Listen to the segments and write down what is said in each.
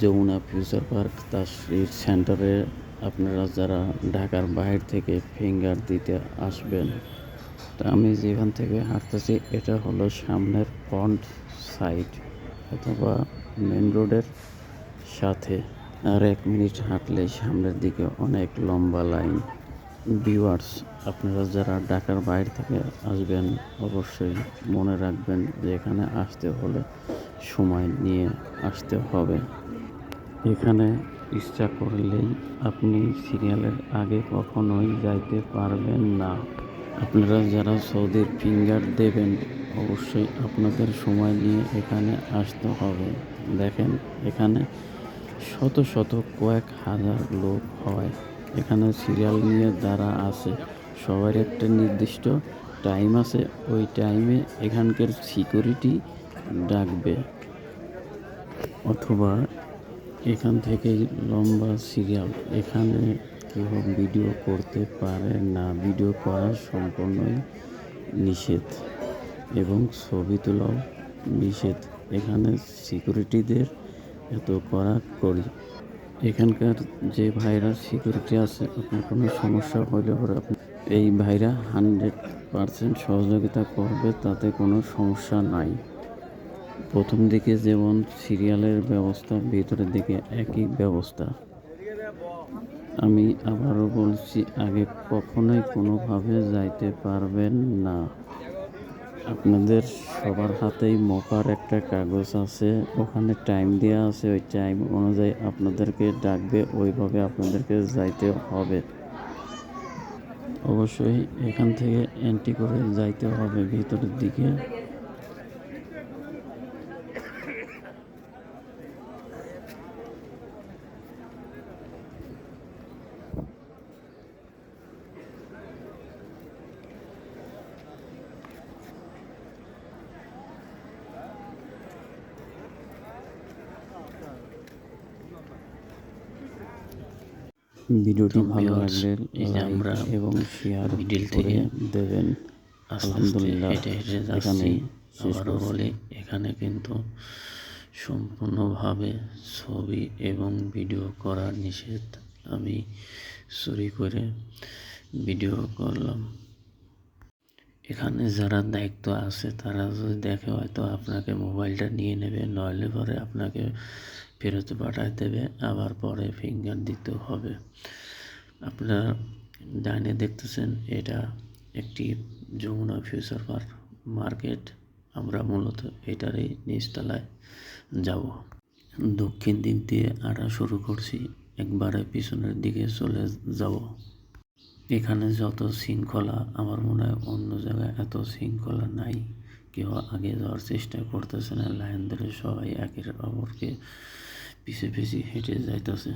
Jamuna future park তাসরির সেন্টারে আপনারা যারা ঢাকার বাইরে থেকে ফিঙ্গার দিতে আসবেন, তা আমি যেখান থেকে হাঁটতেছি, এটা হলো সামনের ফ্রন্ট সাইড অথবা মেন রোডের সাথে। আর এক মিনিট হাঁটলে সামনের দিকে অনেক লম্বা লাইন ভিউয়ার্স আপনারা যারা ঢাকার বাইরে থেকে আসবেন, অবশ্যই মনে রাখবেন যে এখানে আসতে হলে সময় নিয়ে আসতে হবে। এখানে ইচ্ছা করলেই আপনি সিরিয়ালের আগে কখনোই যাইতে পারবেন না। আপনারা যারা সৌদির ফিঙ্গার দেবেন, অবশ্যই আপনাদের সময় নিয়ে এখানে আসতে হবে। দেখেন, এখানে শত শত কয়েক হাজার লোক হয়। এখানে সিরিয়াল নিয়ে যারা আছে, সবার একটা নির্দিষ্ট টাইম আছে। ওই টাইমে এখানকার সিকিউরিটি ডাকবে। অথবা এখান থেকেই লম্বা সিরিয়াল এখানে কেউ ভিডিও করতে পারে না। ভিডিও করা সম্পূর্ণই নিষেধ এবং ছবি তোলাও নিষেধ। এখানে সিকিউরিটিদের এত করা করি। এখানকার যে ভাইরা সিকিউরিটি আছে, আপনার কোনো সমস্যা হলে পরে আপনি এই ভাইরা হান্ড্রেড পারসেন্ট সহযোগিতা করবে, তাতে কোনো সমস্যা নাই। প্রথম দিকে যেমন সিরিয়ালের ব্যবস্থা, ভিতরের দিকে একই ব্যবস্থা। আমি আবারও বলছি, আগে কখনোই কোনোভাবে যাইতে পারবেন না। আপনাদের সবার হাতেই মোকার একটা কাগজ আছে, ওখানে টাইম দেওয়া আছে, ওই টাইম অনুযায়ী আপনাদেরকে ডাকবে, ওইভাবে আপনাদেরকে যাইতে হবে। অবশ্যই এখান থেকে এন্ট্রি করে যাইতে হবে, ভিতরের দিকে। ভিডিওটি ভালো লাগলে আমরা এবং শেয়ার মিডিল থেকে দেবেন। আলহামদুলিল্লাহ হেঁটে হেঁটে যাচ্ছি। আবারও। বলি এখানে কিন্তু সম্পূর্ণভাবে ছবি এবং ভিডিও করা নিষেধ। আমি চুরি করে ভিডিও করলাম। এখানে যারা দায়িত্ব আছে তারা যদি দেখে হয়তো আপনাকে মোবাইলটা নিয়ে নেবে নইলে পরে আপনাকে ফেরত পাঠায় দেবে, আবার পরে ফিঙ্গার দিতে হবে। আপনারা ডাইনে দেখতেছেন, এটা একটি যমুনা ফিউচার পার্ক মার্কেট আমরা মূলত এটারই নিচতলায় যাব। দক্ষিণ দিক দিয়ে আটা শুরু করছি, একবারে পিছনের দিকে চলে যাব। এখানে যত শৃঙ্খলা, আমার মনে হয় অন্য জায়গায় এত শৃঙ্খলা নাই। কেউ আগে যাওয়ার চেষ্টা করতেছে না। লাইন ধরে সবাই একের অপরকে পিছে পিছিয়ে হেঁটে যাইতেছে।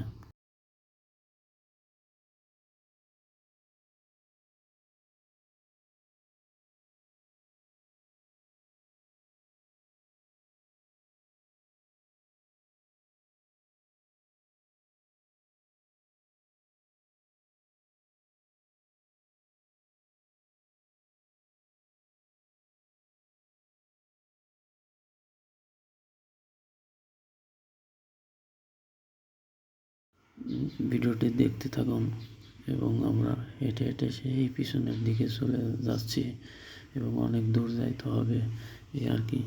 ভিডিওটি দেখতে থাকুন এবং আমরা হেঁটে হেঁটে সেই পিছনের দিকে চলে যাচ্ছি এবং অনেক দূর যাইতে হবে, এই আর কি।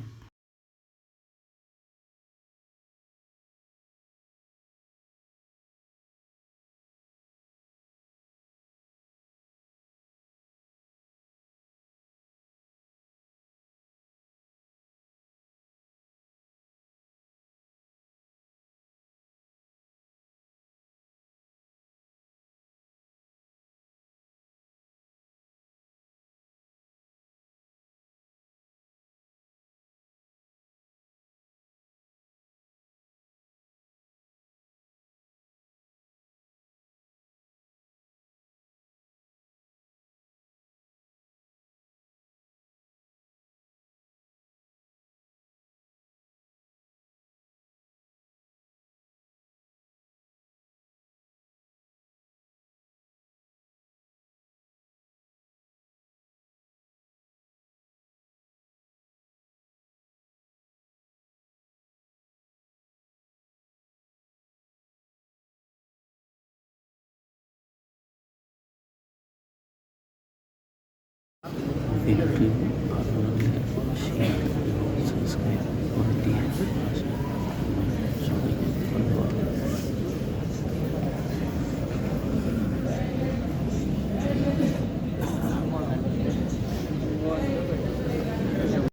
ভিডিওটি